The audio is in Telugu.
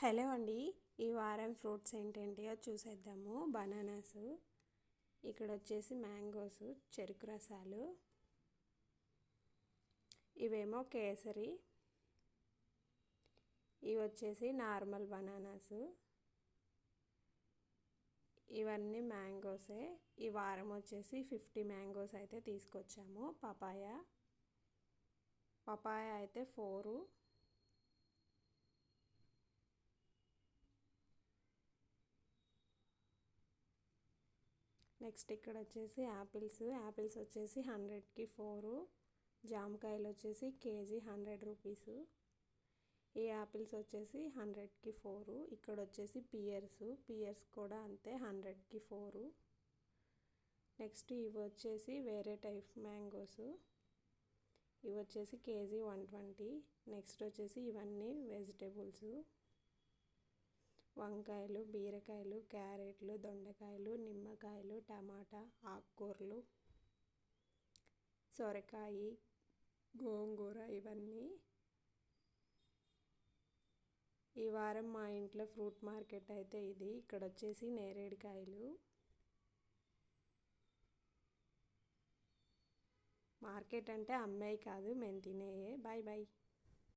హలో అండి. ఈ వారం ఫ్రూట్స్ ఏంటేంటియో చూసేద్దాము. బనానాస్ ఇక్కడ వచ్చేసి మ్యాంగోస్ చెరుకు రసాలు ఇవేమో కేసరి ఇవి వచ్చేసి నార్మల్ బనానాస్ ఇవన్నీ మ్యాంగోసే. ఈ వారం వచ్చేసి ఫిఫ్టీ మ్యాంగోస్ అయితే తీసుకొచ్చాము. పపాయ పపాయ అయితే ఫోరు నెక్స్ట్ ఇక్కడ వచ్చేసి యాపిల్స్ యాపిల్స్ వచ్చేసి హండ్రెడ్కి ఫోరు. జామకాయలు వచ్చేసి కేజీ హండ్రెడ్ రూపీస్. ఈ యాపిల్స్ వచ్చేసి హండ్రెడ్కి ఫోరు. ఇక్కడ వచ్చేసి పియర్స్. పియర్స్ కూడా అంతే హండ్రెడ్కి ఫోరు. నెక్స్ట్ ఇవి వచ్చేసి వేరే టైప్ మ్యాంగోస్. ఇవి వచ్చేసి కేజీ వన్ ట్వంటీ. నెక్స్ట్ వచ్చేసి ఇవన్నీ వెజిటేబుల్స్. వంకాయలు బీరకాయలు క్యారెట్లు దొండకాయలు నిమ్మకాయలు టమాటా ఆకుకూరలు సొరకాయ గోంగూర ఇవన్నీ. ఈ వారం మా ఇంట్లో ఫ్రూట్ మార్కెట్ అయితే ఇది. ఇక్కడ వచ్చేసి నేరేడుకాయలు మార్కెట్ అంటే అమ్మాయి కాదు మేము తినేయే. Bye bye.